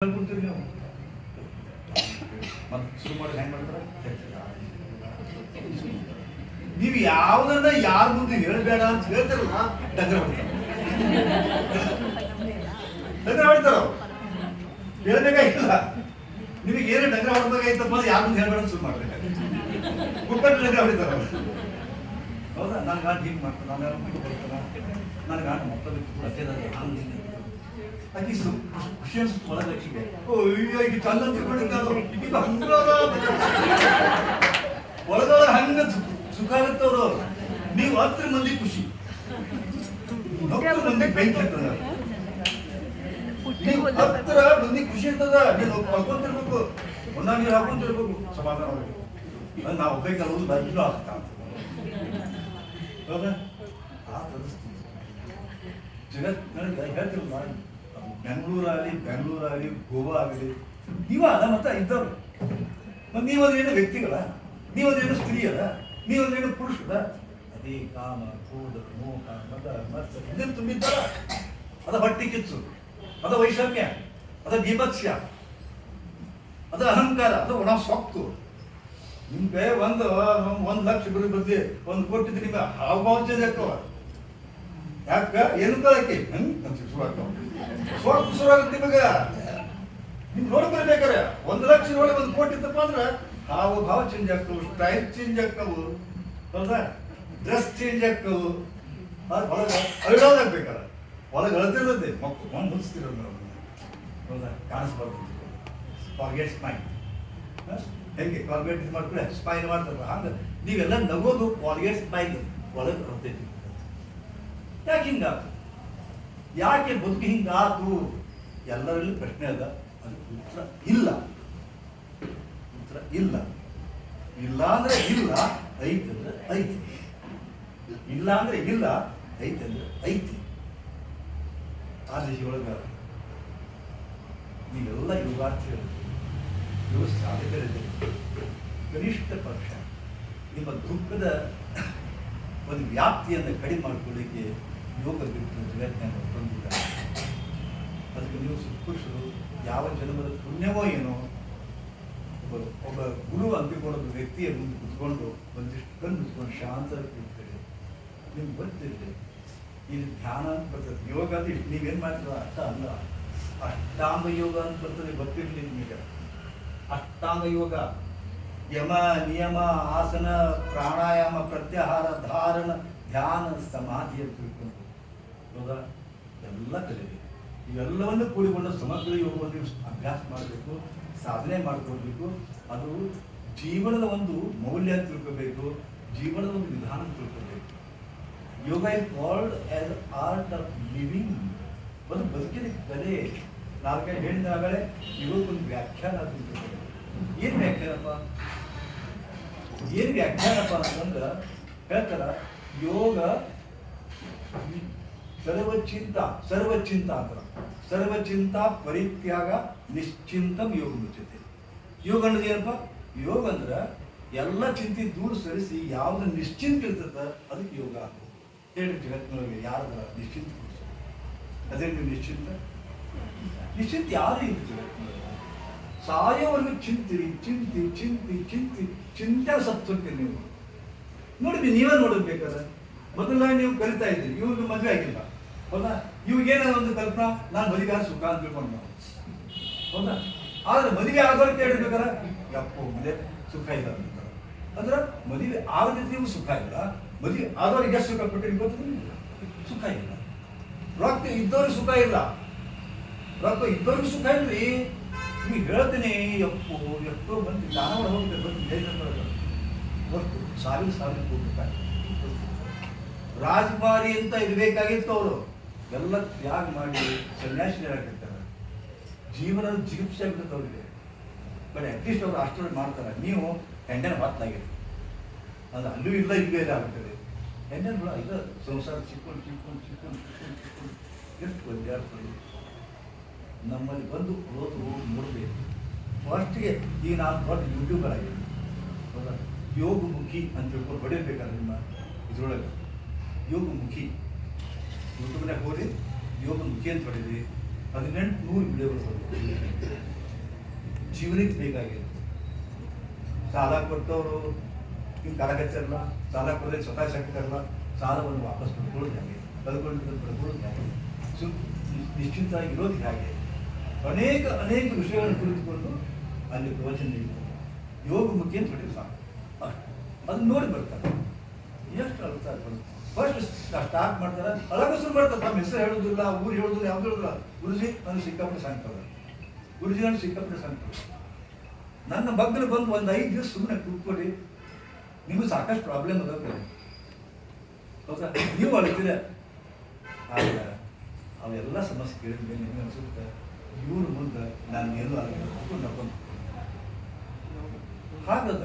ನೀವು ಮಾಡ್ತಾರೆ ನೀವು ಯಾವುದನ್ನ ಯಾರ ಮುಂದೆ ಹೇಳಬೇಡ ಅಂತ ಹೇಳ್ತಾರಲ್ಲ ಡಗ್ರ ಡಗ್ರ ಹೊಡಿತಾರ. ಹೇಳ್ಬೇಕಾಗಿಲ್ಲ ನಿಮಗೆ ಏನು ಡಗ್ರ ಹೊಡ್ಬೇಕಾಯ್ತಪ್ಪ ಅಂದ್ರೆ ಯಾರ ಮುಂದೆ ಹೇಳ್ಬೇಡ ಶುರು ಮಾಡ್ಬೇಕು ಗುಡ್ಡ ಡಗ್ರ ಹೊಡಿತಾರ. ಹೌದಾ ನನ್ನ ಗಾಂಡ ಹಿಂಗೆ ಮಾಡ್ತಾರೆ ನನ್ನ ಗಾಂಡ ಮಕ್ಕಳು ಹಂಗೆ ಆಕಿ ಖುಷಿ ಅನ್ಸುತ್ತೆ ಆಕಿಗೆ ಓ ಈಗ ಚಂದ ತಿಳ್ಕೊಂಡಿದ್ದಾಳು ಈಗ ಹಂಗದ ಒಳಗೊಳಗೆ ಹಂಗ ಸುಖ ಆಗುತ್ತವ್ರು ನೀವು ಹತ್ರ ಮಂದಿ ಖುಷಿ. ಹತ್ತು ಮಂದಿ ಬೆಂಕಿ ಹತ್ತದ. ನೀವು ಹತ್ರ ಮಂದಿ ಖುಷಿ ಇರ್ತದ ನೀನು ಕಳ್ಕೊಂತಿರ್ಬೇಕು ಒಂದೊಂದು ನೀರು ಹಾಕೊಂತಿರ್ಬೇಕು ಸಮಾಧಾನ ಅವ್ರಿಗೆ. ಅದು ನಾವು ಬೇಕಲ್ಲ ಒಂದು ಬಜ್ಲು ಆಗ್ತಾ ಹೌದಾ? ಆ ಪರಿಸ್ಥಿತಿ ಜಗತ್ತಿನೊಳಗೆ ಹೇಳ್ತಿರಲ್ಲ ಬೆಂಗಳೂರಾಗಲಿ ಬೆಂಗಳೂರಾಗಲಿ ಗೋವಾ ಆಗಲಿ ನೀವಲ್ಲ ಮತ್ತೆ ಇದ್ದವ್ರು. ನೀವು ಅದೇನು ವ್ಯಕ್ತಿಗಳ? ನೀವು ಅದೇನು ಸ್ತ್ರೀಯರ? ಅದೇನು ಪುರುಷರ? ಅದೇ ಕಾಮ, ಕ್ರೋಧ, ಮೋಹ, ಮದ ಮತ್ಸ ಇದನ್ನು ತುಂಬಿದ್ದಾರ ಅದ ಹೊಟ್ಟೆ ಕಿಚ್ಚು, ಅದ ವೈಷಮ್ಯ, ಅದ ಬೀಭತ್ಸ್ಯ ಅದ ಅಹಂಕಾರ, ಅದು ಒಣ ಸೊಕ್ಕು. ನಿಮ್ಗೆ ಒಂದು ಒಂದು ಲಕ್ಷ ಗುರಿ ಬಂದಿ ಒಂದು ಕೊಟ್ಟಿದ್ದು ನಿಮ್ಗೆ ಹಾವು ಚೇಂಜ್ ಆಗ್ತವ ಯಾಕ? ಏನು ಕಳಕ್ಕೆ? ಸ್ವಲ್ಪ ಶುರು ಶುರುವಾಗುತ್ತೆ ನಿಮಗೆ. ನಿಮ್ ನೋಡ್ಕೊಳ್ಬೇಕಾರೆ ಒಂದು ಲಕ್ಷ ನೋಡಿ ಒಂದು ಕೋಟಿ ಇತ್ತಪ್ಪ ಅಂದ್ರೆ ಹಾವ ಭಾವ ಚೇಂಜ್ ಆಗ್ತವು ಸ್ಟೈಲ್ ಚೇಂಜ್ ಆಗ್ತವು. ಹೌದಾ? ಡ್ರೆಸ್ ಚೇಂಜ್ ಆಗ್ತವು. ಒಳಗೆ ಅಳ್ಳೋದಾಗ್ಬೇಕಾರ ಒಳಗೆ ಅಳ್ತಿರ್ತದೆ ಮಕ್ಕಳು ಮುಗಿಸ್ತಿರೋದು ನಾವು ಹೌದಾ? ಕಾಣಿಸ್ಬಾರ್ದು. ಫಾರ್ಗೆಟ್ ಸ್ಪೈನ್ ಹೆಂಗೆ? ಕಾಲ್ಗೇಟ್ ಇದು ಮಾಡ್ಕೊಳ್ಳಿ ಸ್ಪೈನ್ ಮಾಡ್ತಾರೆ ಹಂಗೆ. ನೀವೆಲ್ಲ ನಗೋದು ಕಾಲ್ಗೇಟ್ ಸ್ಪೈನ್ ಒಳಗೆ ಬರ್ತೈತಿ ಯಾಕೆ ಹಿಂಗಾತು ಯಾಕೆ ಬದುಕು ಹಿಂಗಾತು ಎಲ್ಲರಲ್ಲಿ ಪ್ರಶ್ನೆ ಅದ. ಅದು ಉತ್ತರ ಇಲ್ಲ. ಉತ್ತರ ಇಲ್ಲ. ಇಲ್ಲ ಅಂದ್ರೆ ಇಲ್ಲ, ಐತೆ ಅಂದ್ರೆ ಐತಿ. ಇಲ್ಲ ಅಂದ್ರೆ ಇಲ್ಲ, ಐತೆ ಅಂದ್ರೆ ಐತಿ. ಆ ಒಳಗ ನೀವೆಲ್ಲ ಯೋಗಾರ್ಥಿಗಳು. ಯುವ ಸಾಧಕರಿದ್ದೀರಿ. ಕನಿಷ್ಠ ಪಕ್ಷ ನಿಮ್ಮ ದುಃಖದ ಒಂದು ವ್ಯಾಪ್ತಿಯನ್ನು ಕಡಿಮೆ ಮಾಡ್ಕೊಳ್ಳಿಕ್ಕೆ ಯೋಗ ಬಿಟ್ಟು ಜಗತ್ತಿನ ಬಂದಿಲ್ಲ ಅದಕ್ಕೆ ನೀವು ಸುಪುರುಷರು ಯಾವ ಜನ್ಮದ ಪುಣ್ಯವೋ ಏನೋ ಒಬ್ಬ ಒಬ್ಬ ಗುರು ಅಂಬಿಕೊಂಡ ವ್ಯಕ್ತಿಯ ಮುಂದೆ ಕುತ್ಕೊಂಡು ಒಂದಿಷ್ಟು ಕಣ್ಣು ಮುಚ್ಕೊಂಡು ಶಾಂತ ಕೂತ್ಕೊಳ್ಳಿ ನಿಮ್ಗೆ ಗೊತ್ತಿರಲಿ ಇಲ್ಲಿ ಧ್ಯಾನ ಅಂತ ಬರ್ತದೆ ಯೋಗ ಅಂದ್ರೆ ನೀವೇನು ಮಾಡ್ತೀರ ಅರ್ಥ ಅಲ್ಲ ಅಷ್ಟಾಂಗ ಯೋಗ ಅಂತ ಬರ್ತದೆ ಗೊತ್ತಿರಲಿ ನಿಮಗೆ ಅಷ್ಟಾಂಗ ಯೋಗ ಯಮ ನಿಯಮ ಆಸನ ಪ್ರಾಣಾಯಾಮ ಪ್ರತ್ಯಾಹಾರ ಧಾರಣ ಧ್ಯಾನ ಸಮಾಧಿಯ ತಿಳ್ಕೊಂಡು ಹೌದಾ ಎಲ್ಲ ಕಲಿಬೇಕು ಇವೆಲ್ಲವನ್ನು ಕೂಡಿಕೊಂಡು ಸಮಗ್ರ ಯೋಗವನ್ನು ಅಭ್ಯಾಸ ಮಾಡಬೇಕು, ಸಾಧನೆ ಮಾಡಿಕೊಡ್ಬೇಕು. ಅದು ಜೀವನದ ಒಂದು ಮೌಲ್ಯ ತಿಳ್ಕೋಬೇಕು, ಜೀವನದ ಒಂದು ವಿಧಾನ ತಿಳ್ಕೋಬೇಕು. Yoga is called as art of living. ಒಂದು ಬದುಕಿನ ಕಲೆ. ನಾಲ್ಕೈದು ಹೇಳಿದ ಆಗಲೇ ಯೋಗಕ್ಕೊಂದು ವ್ಯಾಖ್ಯಾನ ತಿಳ್ಕೋಬೇಕು. ಏನು ವ್ಯಾಖ್ಯಾನಪ್ಪ? ಏನು ವ್ಯಾಖ್ಯಾನಪ್ಪ ಅಂತಂದ್ರೆ ಹೇಳ್ತಾರ, ಯೋಗ ಸರ್ವಚಿಂತ ಸರ್ವಚಿಂತ ಅಂತ. ಸರ್ವಚಿಂತ ಪರಿತ್ಯಾಗ ನಿಶ್ಚಿಂತಂ ಯೋಗ ಮುಚ್ಚತೆ ಯೋಗ ಅನ್ನೋದು ಏನಪ್ಪ? ಯೋಗ ಅಂದ್ರೆ ಎಲ್ಲ ಚಿಂತೆ ದೂರ ಸರಿಸಿ ಯಾವ್ದು ನಿಶ್ಚಿಂತ ಇರ್ತದ ಅದಕ್ಕೆ ಯೋಗ ಹೇಳಿ ಜಗತ್ತಿನೊಳಗೆ ಯಾರದ ನಿಶ್ಚಿಂತ ಅದೇನು ನಿಶ್ಚಿಂತ? ನಿಶ್ಚಿಂತ ಯಾರು ಇಲ್ಲ ಜಗತ್ತಿನೊಳಗೆ ಸಾಯೋವರೆಗೂ ಚಿಂತಿರಿ, ಚಿಂತಿ ಚಿಂತಿ ಚಿಂತಿ, ಚಿಂತೆ ಸತ್ತೋಗ್ತೀರಿ ನೀವು. ನೋಡಿದ್ವಿ ನೀವೇ ನೋಡಬೇಕಾದ್ರೆ ಬೇಕಾದ್ರೆ. ಮೊದಲ ನೀವು ಕಲಿತಾ ಇದ್ದೀರಿ. ಇವ್ರಿಗೆ ಮದುವೆ ಆಗಿಲ್ಲ. ಹೌದಾ? ಇವ್ಗೇನಾದ್ರು ಒಂದು ಕಲ್ಪನಾ? ನಾನು ಮದುವೆ ಸುಖ ಅಂತ ತಿಳ್ಕೊಂಡು ನಾವು ಹೌದಾ? ಆದ್ರೆ ಮದುವೆ ಆಗೋರು ಹೇಳ್ಬೇಕಾರ ಯಪ್ಪು, ಮದುವೆ ಸುಖ ಇಲ್ಲ ಅಂತ ಅಂದ್ರೆ ಮದುವೆ ನೀವು ಸುಖ ಇಲ್ಲ. ಮದುವೆ ಆದವ್ರಿಗೆ ಎಷ್ಟು ಸುಖ ಕೊಟ್ಟಿರಿ ಗೊತ್ತಿಲ್ಲ? ಸುಖ ಇಲ್ಲ. ರಕ್ತ ಇದ್ದವ್ರಿಗೆ ಸುಖ ಇಲ್ಲ. ರಕ್ತ ಇದ್ದವ್ರಿಗೆ ಸುಖ ಇಲ್ರಿ. ನಿಮಗೆ ಹೇಳ್ತೀನಿ, ಯಪ್ಪು, ಎಷ್ಟೋ ಮಂದಿ ದಾನ ಮಾಡಿ ಹೋಗ್ತಾರೆ ಬಂದು ದೇಶ ಒಟ್ಟು ಸಾವಿರ ಸಾವಿರ ಕೋಟಿ ರೂಪಾಯಿ ರಾಜಕುಮಾರಿ ಅಂತ ಇರಬೇಕಾಗಿತ್ತು ಅವರು. ಎಲ್ಲ ತ್ಯಾಗ ಮಾಡಿ ಸನ್ಯಾಸಿಗಳಾಗಿರ್ತಾರೆ ಜೀವನದ ಜಿಗುಪ್ಸೆ ಆಗ್ತದೆ ಅವರಿಗೆ. ಬಟ್ ಅಟ್ಲೀಸ್ಟ್ ಅವರು ಅಷ್ಟರಲ್ಲಿ ಮಾಡ್ತಾರೆ. ನೀವು ಹೆಂಡನ ಮಾತನಾಗಿರಿ. ಅದು ಅಲ್ಲೂ ಇಲ್ಲ, ಇಲ್ಲೂ ಇಲ್ಲ ಆಗ್ತದೆ ಹೆಂಡನ ಇದು ಸಂಸಾರ ಚಿಕ್ಕೊಂಡು ಚಿಕ್ಕೊಂಡು ಚಿಕ್ಕೊಂಡು ಚಿಕ್ಕೊಂಡು ಚಿಕ್ಕೊಂಡು ಎಷ್ಟು ಒದ್ದಾಡ್ಕೊಳ್ಳಿ ನಮ್ಮಲ್ಲಿ ಬಂದು ಓದು ನೋಡಬೇಕು. ಫಸ್ಟ್ಗೆ ಈಗ ನಾನು ದೊಡ್ಡ ಯೂಟ್ಯೂಬರ್ ಯೋಗ ಮುಖಿ ಅಂತ ತಿಳ್ಕೊಂಡು ಹೊಡಿಬೇಕಾದ್ರೆ ನಿಮ್ಮ ಇದ್ರೊಳಗೆ. ಯೋಗಮುಖಿ ಯೂಟ್ಯೂಬ್ನಾಗ ಹೋಗಿ ಯೋಗಮುಖಿ ಅಂತ ಹೊಡೀರಿ ಹದಿನೆಂಟು ನೂರು ವಿಡಿಯೋಗಳು ಬಂದವು. ಜೀವನಕ್ಕೆ ಬೇಕಾಗಿದೆ ಸಾಲ ಕೊಟ್ಟವರು ನೀವು ಕರಗಚ್ಚಲ್ಲ ಸಾಲ ಕೊಡದೆ ಸ್ವತಃ ಶಕ್ತಿರಲ್ಲ ಸಾಲವನ್ನು ವಾಪಸ್ ಪಡ್ಕೊಳ್ಳೋದು ಹೇಗೆ? ಕಳ್ಕೊಂಡು ಪಡ್ಕೊಳ್ಳೋದು ಹೇಗೆ? ಸು ನಿಶ್ಚಿತವಾಗಿ ಇರೋದು ಹೇಗೆ? ಅನೇಕ ಅನೇಕ ವಿಷಯಗಳನ್ನು ಕುರಿತುಕೊಂಡು ಅಲ್ಲಿ ಪ್ರವಚನ ನೀಡಿದ್ದಾರೆ ಯೋಗ ಮುಖ್ಯ ಅಂತ ಹೊಟ್ಟೆ ಸಾಕು. ಅದನ್ನ ನೋಡಿ ಬರ್ತಾರೆ. ಎಷ್ಟು ಅಳ್ತಾರೆ ಫಸ್ಟ್ ಸ್ಟಾರ್ಟ್ ಮಾಡ್ತಾರೆ ಅಳಗ ಶುರು ಮಾಡ್ತಾರೆ ತಮ್ಮ ಹೆಸರು ಹೇಳೋದಿಲ್ಲ, ಊರು ಹೇಳೋದಿಲ್ಲ, ಯಾವ್ದು ಹೇಳೋದಿಲ್ಲ. ಗುರುಜಿ ನನಗೆ ಸಿಕ್ಕಾಪಟ್ಟೆ ಸಾಯ್ತದೆ ಗುರುಜಿ ನನಗೆ ಸಿಕ್ಕಾಪಟ್ಟೆ ನನ್ನ ಮಗ್ಗಲು ಬಂದು ಒಂದು ಐದು ದಿವಸ ಸುಮ್ಮನೆ ಕೂತ್ಕೊಳ್ಳಿ. ನಿಮಗೆ ಸಾಕಷ್ಟು ಪ್ರಾಬ್ಲಮ್ ಅದಾವೆ ಹೌದಾ? ನೀವು ಅಳ್ತೀರ. ಆಗ ಅವೆಲ್ಲ ಸಮಸ್ಯೆ ಕೇಳಿದ್ಮೇಲೆ ನಿಮ್ಗೆ ಅನ್ಸುತ್ತೆ, ಇವ್ರ ಮುಂದೆ ನಾನು ಏನು ನಕ್ಕೊಂಡು ಹಾಗದ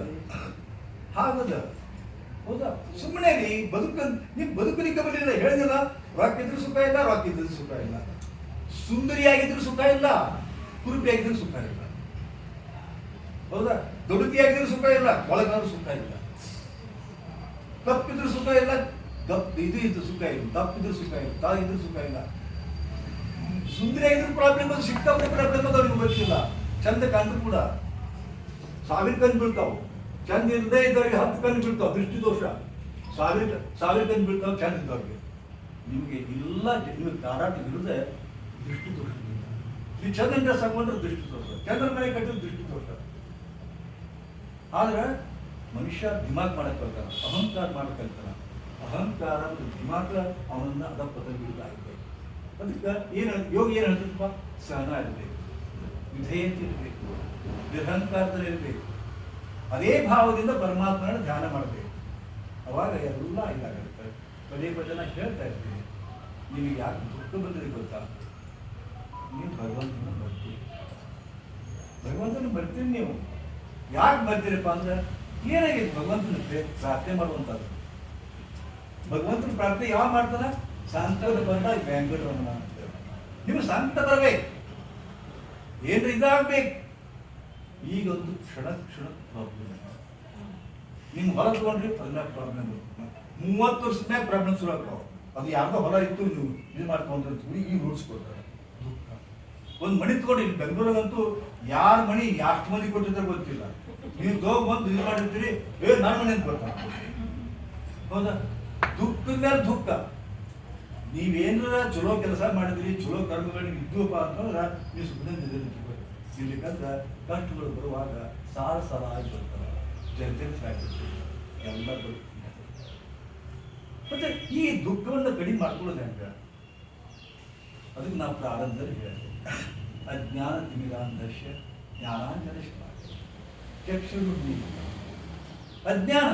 ಹಾಗದ. ಹೌದಾ? ಸುಮ್ಮನೆ ರೀ ಬದುಕ ನೀವು ಬದುಕಲಿಕ್ಕೆ ಬರಲಿಲ್ಲ ಹೇಳಿದಿಲ್ಲ ರಾಕ್ ಇದ್ರೂ ಸುಖ ಇಲ್ಲ ರಾಕ್ ಇದ್ರೂ ಸುಖ ಇಲ್ಲ. ಸುಂದರಿಯಾಗಿದ್ರು ಸುಖ ಇಲ್ಲ, ಕುರುಪಿಯಾಗಿದ್ರು ಸುಖ ಇಲ್ಲ. ಹೌದಾ? ದೊಡುಕಿಯಾಗಿದ್ರು ಸುಖ ಇಲ್ಲ ಒಳಗಾದ್ರೂ ಸುಖ ಇಲ್ಲ. ತಪ್ಪಿದ್ರು ಸುಖ ಇಲ್ಲ ದಪ್ಪ ಇದು ಇದ್ದು ಸುಖ ಇಲ್ಲ, ತಪ್ಪಿದ್ರು ಸುಖ ಇಲ್ಲ, ತಾಗಿದ್ರು ಸುಖ ಇಲ್ಲ. ಸುಂದರಿಯಾಗಿದ್ರು ಪ್ರಾಬ್ಲಮ್ ಸಿಕ್ಕಾಪಟ್ಟೆ ಪ್ರಾಬ್ಲಮ್ ಅವ್ರಿಗೆ ಗೊತ್ತಿಲ್ಲ. ಚಂದ ಕಾಣ್ತು ಕೂಡ. ಸಾವಿರ ಕಂಡು ಬೀಳ್ತಾವ. ಚಂದ ಇಲ್ಲದೆ ಇದ್ದವ್ರಿಗೆ ಹತ್ತು ಕಣ್ಣು ಬೀಳ್ತಾವ ದೃಷ್ಟಿ ದೋಷ ಸಾವಿರ ಸಾವಿರ ಕಣ್ಣು ಬೀಳ್ತಾವ, ಚಂದ ಇದ್ದವ್ರಿಗೆ. ನಿಮಗೆ ಇಲ್ಲ ನಿಮಗೆ ಇಲ್ಲದೆ ದೃಷ್ಟಿ ದೋಷ ಈ ಚಂದನ ಸಂಬಂಧ ಹಾಕೊಂಡ್ರೆ ದೃಷ್ಟಿ ದೋಷ ಚಂದ್ರ ಮನೆ ಕಟ್ಟಿದ ದೃಷ್ಟಿ ದೋಷ ಆದ್ರೆ ಮನುಷ್ಯ ದಿಮಾಗ್ ಮಾಡಕ್ ಕಲ್ತಾನ, ಅಹಂಕಾರ ಮಾಡಕ್ ಕಲ್ತಾನ. ಅಹಂಕಾರ ದಿಮಾಗ ಅವನನ್ನ ಪದವಿಲ್ಲ ಬಿಡುದಾಗಿದೆ ಅದಕ್ಕೆ ಏನು ಯೋಗ ಏನು ಹೇಳ್ತಪ್ಪ ಸಹನ ಇರಬೇಕು. ವಿಧೇಯತೆ ಇರಬೇಕು. ನಿರಹಂಕಾರದಲ್ಲಿ ಇರಬೇಕು. ಅದೇ ಭಾವದಿಂದ ಪರಮಾತ್ಮನ ಧ್ಯಾನ ಮಾಡಬೇಕು. ಅವಾಗ ಎಲ್ಲ ಇದಾಗುತ್ತೆ. ಪದೇ ಪದೇ ನಾನು ಹೇಳ್ತಾ ಇರ್ತೀನಿ. ನಿಮಗೆ ಯಾಕೆ ದುಃಖ ಬಂದರೆ ಗೊತ್ತಾ? ನೀವು ಭಗವಂತನ ಬರ್ತೀವಿ ಭಗವಂತನ ಬರ್ತೀರಿ ನೀವು. ಯಾಕೆ ಬರ್ತೀರಪ್ಪ ಅಂದ್ರೆ ಏನಾಗಿದೆ? ಭಗವಂತನ ಪ್ರೇ- ಪ್ರಾರ್ಥನೆ ಮಾಡುವಂಥದ್ದು. ಭಗವಂತನ ಪ್ರಾರ್ಥನೆ ಯಾವ ಮಾಡ್ತಾರ ಸಂತದ ಬಂದ ಬೆಂಗಳೂರು ನೀವು ಸಂತ ಬರ್ಬೇಕು ಏನ್ರಿ ಇದಾಗ್ಬೇಕು? ಈಗ ಒಂದು ಕ್ಷಣ ಕ್ಷಣ ಪ್ರಾಬ್ಲಮ್. ನಿಮ್ಗೆ ಹೊಲ ತಗೊಂಡ್ರಿ ಹದಿನಾಲ್ಕು ಪ್ರಾಬ್ಲಮ್ ಮೂವತ್ತು ವರ್ಷದ ಪ್ರಾಬ್ಲಮ್ ಶುರು ಆಗ್ತಾವ ಅದು ಯಾರ್ದೋ ಹೊಲ ಇತ್ತು, ನೀವು ಇದು ಮಾಡ್ಕೊಂಡ್ರಿ ಈಗ ರೂಢಿಸ್ಕೊಡ್ತಾರೆ. ಒಂದು ಮಣಿ ತಗೊಂಡು ಇಲ್ಲಿ ಬೆಂಗಳೂರಾಗಂತೂ ಯಾರ ಮಣಿ ಎಷ್ಟು ಮಂದಿ ಕೊಟ್ಟಿದ್ದಾರೆ ಗೊತ್ತಿಲ್ಲ. ನೀವು ಹೋಗಿ ಬಂದು ಇದು ಮಾಡಿರ್ತೀರಿ, ಏ ನನ್ನ ಮನೆ ಅಂತ ಹೌದಾ? ದುಃಖದ ಮೇಲೆ ದುಃಖ. ನೀವೇನಾರ ಚಲೋ ಕೆಲಸ ಮಾಡಿದ್ರಿ, ಚಲೋ ಕರ್ಮಗಳು ಇದ್ವಪ್ಪ ಅಂತಂದ್ರೆ ನೀವು ಸುಮ್ಮನೆ ಇರ್ಲಿಕ್ಕಂದ್ರೆ ಕಷ್ಟಗಳು ಬರುವಾಗ ಸಾಲ ಸಾಲ ಆಗಿ ಬರ್ತಾರೆ ಜನತೆ ಸಾಕಿರ್ತೀವಿ ಎಲ್ಲ ಮತ್ತೆ ಈ ದುಃಖವನ್ನು ಕಡಿಮೆ ಮಾಡ್ಕೊಳ್ಳೋದು ಹೆಂಗ? ಅದಕ್ಕೆ ನಾವು ಪ್ರಾರಂಭದಲ್ಲಿ ಹೇಳಿದೆ ಅಜ್ಞಾನ ತಿಮಿರಾಂಧಶ್ಯ ಜ್ಞಾನಾಂಜನ ಚಕ್ಷುರು ಅಜ್ಞಾನ,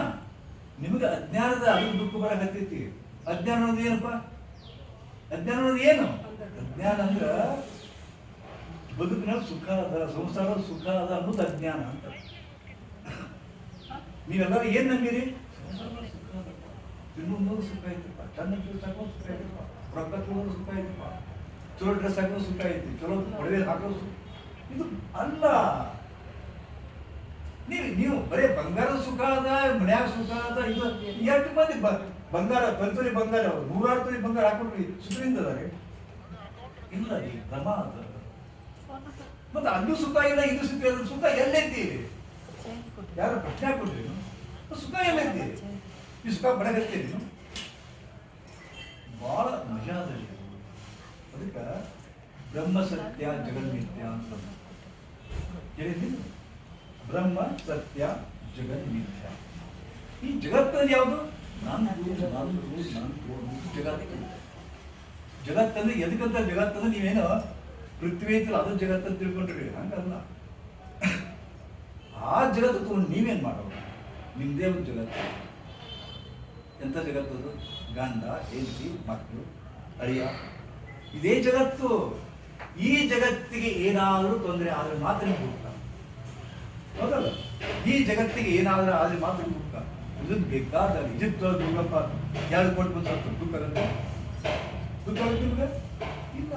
ನಿಮಗೆ ಅಜ್ಞಾನದ ಅದು ದುಃಖ ಬರಕತ್ತೈತಿ ಅಜ್ಞಾನ ಅನ್ನೋದು ಏನಪ್ಪ? ಅಜ್ಞಾನ ಅನ್ನೋದು ಏನು? ಅಜ್ಞಾನ ಅಂದ್ರ ಬದುಕಿನ ಸುಖ ಅದ ಸಂಸಾರ ಸುಖ ಅದ ಅನ್ನೋದು ಅಜ್ಞಾನ ಅಂತ. ನೀವೆಲ್ಲರೂ ಏನು ನಂಬಿರಿ? ತಿನ್ನೋದು ಸುಖ ಐತಪ್ಪ. ಚಂದ ಹಾಕೋದು ಸುಖ ಐತಪ್ಪ. ರೊಕ್ಕ ತೊಗೊಳೋದು ಸುಖ ಐತಪ್ಪ. ಚಲೋ ಡ್ರೆಸ್ ಹಾಕೋದು ಸುಖ ಐತಿ. ಚಲೋ ಒಡವೆ ಹಾಕೋದು ಸುಖ ಇದು ಅಲ್ಲ. ನೀವು ನೀವು ಬರೇ ಬಂಗಾರದ ಸುಖ ಅದ ಮನ್ಯಾಗ ಸುಖ ಅದ ಇದು ಎಷ್ಟು ಮಂದಿ ಬಂಗಾರ, ಪಂಚರಿ ಬಂಗಾರ, ನೂರಾರು ತೊಲಿ ಬಂಗಾರ ಹಾಕೊಂಡ್ರಿ ಸುಖದಿಂದ ಅದಾರೆ ಇಲ್ಲ, ಈ ಅದ ಮತ್ತೆ ಅದು ಸುಖ ಇಲ್ಲ ಇದು ಸುಖ ಇಲ್ಲ. ಸುಖ ಎಲ್ಲೈತಿ ಯಾರು ಪ್ರಶ್ನೆ ಕೊಡ್ರಿ? ಸುಖ ಎಲ್ಲೈತಿ ಈ ಸುಖ ಬಡಗತ್ತೀರಿ. ನೀವು ಬಹಳ ಮಜಾ ಅದ ಅದಕ್ಕೆ ಬ್ರಹ್ಮ ಸತ್ಯ ಜಗನ್ಮಿತ್ಯ ಅಂತ ಕೇಳಿದ್ದೀನಿ ಬ್ರಹ್ಮ ಸತ್ಯ ಜಗನ್ಮಿಥ್ಯ ಈ ಜಗತ್ತಲ್ಲಿ ಯಾವುದು? ನಂದು ನಂದು ನಂದು ಜಗತ್ತು ಜಗತ್ತಂದ್ರೆ ಎದಕ್ಕಂತ ಜಗತ್ತಂದ್ರೆ ನೀವೇನೋ ಪೃಥ್ವಿ ಐತಿಲ್ಲ, ಅದು ಜಗತ್ತಂತ ತಿಳ್ಕೊಂಡ್ರಿ. ಹಂಗಲ್ಲ. ಆ ಜಗತ್ತು ತಗೊಂಡು ನೀವೇನ್ ಮಾಡೋದು ನಿಮ್ಮದೇ ಒಂದು ಜಗತ್ತು. ಎಂಥ ಅದು? ಗಂಡ, ಹೆಂಡತಿ, ಮಕ್ಕಳು, ಅಳಿಯ. ಇದೇ ಜಗತ್ತು. ಈ ಜಗತ್ತಿಗೆ ಏನಾದರೂ ತೊಂದರೆ ಆದರೆ ಮಾತ್ರ ಮುಕ್ತ ಹೌದಲ್ಲ? ಈ ಜಗತ್ತಿಗೆ ಏನಾದರೂ ಆದರೆ ಮಾತ್ರ ಮುಕ್ತ ಇದು ಬೇಕಾದ ಈಜಿಪ್ಟ್ ದುರ್ಗಪ್ಪ. ಯಾರು ಕೊಟ್ಟು ಬಂದು ದುಃಖ ದುಃಖ ಇಲ್ಲ.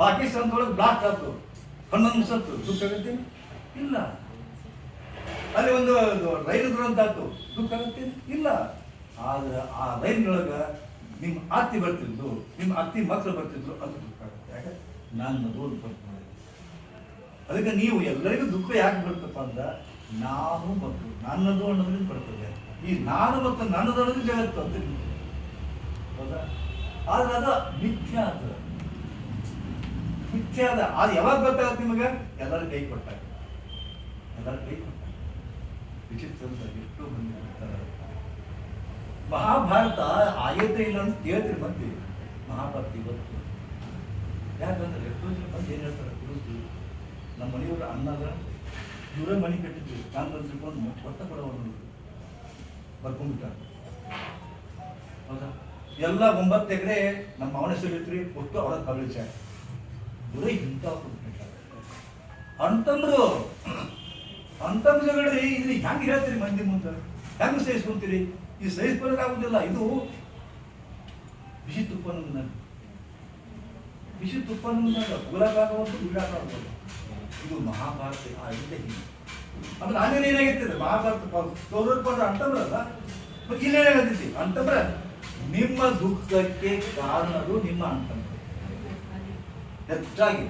ಪಾಕಿಸ್ತಾನದೊಳಗೆ ಬ್ಲಾಸ್ಟ್ ಆಯ್ತು. ಹನ್ನೊಂದು ಸತ್ತು ದುಃಖ ಆಗುತ್ತೆ? ಇಲ್ಲ. ಅಲ್ಲಿ ಒಂದು ರೈಲು ದುರಂತ ಆಯ್ತು. ದುಃಖ ಆಗುತ್ತೆ? ಇಲ್ಲ. ಆದ್ರೆ ಆ ರೈಲಿನೊಳಗ ನಿಮ್ಮ ಅತ್ತಿ ಬರ್ತಿದ್ದು ನಿಮ್ಮ ಅತ್ತಿ ಮಕ್ಕಳು ಬರ್ತಿದ್ರು ಅದು ದುಃಖ ಆಗುತ್ತೆ. ಯಾಕೆ? ನನ್ನ ದೂರ ನೋಡಿ ಅದಕ್ಕೆ ನೀವು ಎಲ್ಲರಿಗೂ ದುಃಖ ಯಾಕೆ ಬರ್ತಪ್ಪ ಅಂದ, ನಾನು ಮತ್ತು ನನ್ನದು ಅನ್ನೋದ್ರಿಂದ ಬರ್ತದೆ. ಈ ನಾನು ಮತ್ತು ನನ್ನದೊಳಗೆ ಜಗತ್ತು ಅಂತ ಹೌದಾ? ಆದ್ರೆ ಅದು ಮಿಥ್ಯ ಅದು. ಮಿಥ್ಯ ಅದ ಯಾವಾಗ ಗೊತ್ತಾಗುತ್ತೆ ನಿಮಗೆ? ಎಲ್ಲರ ಕೈ ಕೊಟ್ಟಾಗ. ಎಲ್ಲರ ಕೈ ಕೊಟ್ಟಾಗ. ಎಷ್ಟೋ ಮಂದಿ ಮಹಾಭಾರತ ಆಯೋಧ್ಯೆ ಇಲ್ಲ ಅಂತ ಕೇಳ್ತೀರಿ ಮಂದಿ. ಮಹಾಭಾರತ ಇವತ್ತು. ಯಾಕಂದ್ರೆ ಎಷ್ಟೋ ಜನ ಮಂದಿ ಏನು ಹೇಳ್ತಾರೆ ಕುರುಸು ನಮ್ಮ ಮನೆಯವರು ಅನ್ನದ, ಇವರೇ ಮನೆ ಕಟ್ಟಿದ್ವಿ ನಾನು ತಿಳ್ಕೊಂಡು ಕೊಟ್ಟ ಕೊಡೋರು ಬರ್ಕೊಂಡ್ಬಿಟ್ಟ ಹೌದಾ? ಎಲ್ಲ ಒಂಬತ್ತು ಎಕರೆ ನಮ್ಮ ಅವನ ಹೆಸರು ಒಟ್ಟು ಅವರ ಕಬಲಿಸ ಇವರೇ ಇಂಥ ಅಂತಂದ್ರು ಅಂತಂದ್ರ ಜಗಡ್ರಿ ಇಲ್ಲಿ ಹೆಂಗೆ ಹೇಳ್ತೀರಿ ಮಂದಿ ಮುಂದೆ? ಹೆಂಗೆ ಸಹಿಸ್ಕೊಂತೀರಿ ಈ ಸಹಿಸ್ಕೊಳ್ಳೋಕ್ಕಾಗುದಿಲ್ಲ ಇದು ಬಿಸಿ ತುಪ್ಪ ನನಗೆ ಬಿಸಿ ತುಪ್ಪ ನನಗೆ ಉಗುಳಕ್ಕಾಗಬಹುದು ಉಳ್ಳಾಕಾಗಬಹುದು ಇದು ಮಹಾಭಾರತ ಆಗಿದೆ ಹಿಂದೆ ಆಮೇಲೆ ಆಮೇಲೆ ಏನಾಗಿರ್ತದೆ ಮಹಾಭಾರತ ತೋರ್ಪಡ್ರ ಅಂತಂದ್ರಲ್ಲ, ಮತ್ತೆ ಇಲ್ಲೇನಾಗತ್ತೈತಿ ಅಂತಂದ್ರ ನಿಮ್ಮ ದುಃಖಕ್ಕೆ ಕಾರಣರು ನಿಮ್ಮ ಅಂತಂದ್ರೆ. ಹೆಚ್ಚಾಗಿ